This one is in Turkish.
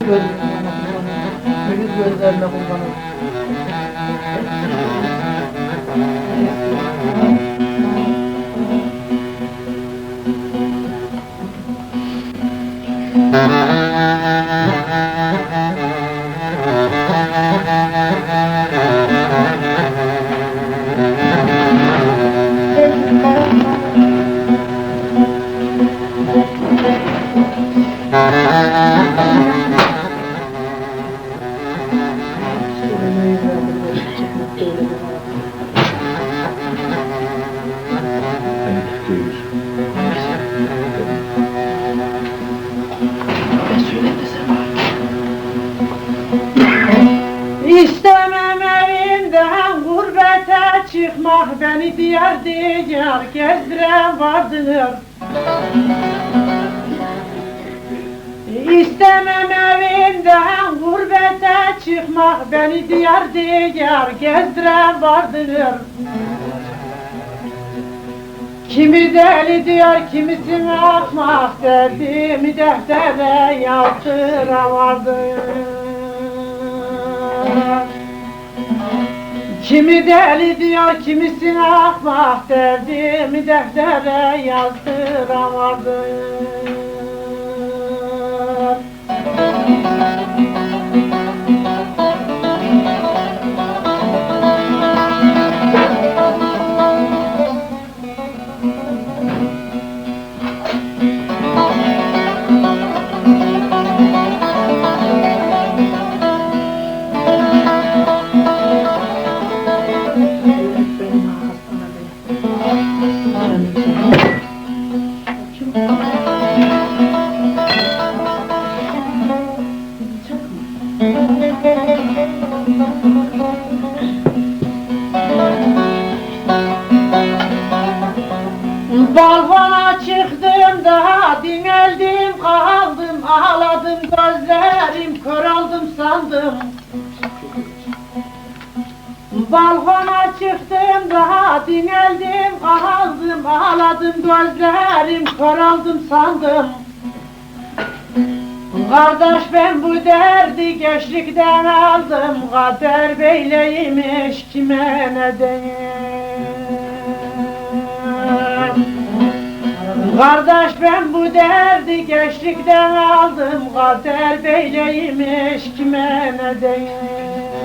Kurbanım. Yüz gözlerine kurbanım. Söylemeyi İstemem evimden gurbete çıkmak Beni diğer diyar gezdiren vardır İstemem evimden gurbete çıkmak Beni diğer diyar gezdiren vardır Kimi deli diyor, kimisini akmak derdimi deftere yazdıravardım. Kimi deli diyor, kimisini akmak derdimi deftere yazdıramadım. Balkona çıktım da dineldim kaldım ağladım gözlerim Balkona çıktım da dineldim kaldım ağladım gözlerim kör oldum sandım. Kardeş ben bu derdi gençlikten aldım Kader beyleymiş kime ne diyeyim? Kardeş ben bu derdi gençlikten aldım Kader beyleymiş kime ne diyeyim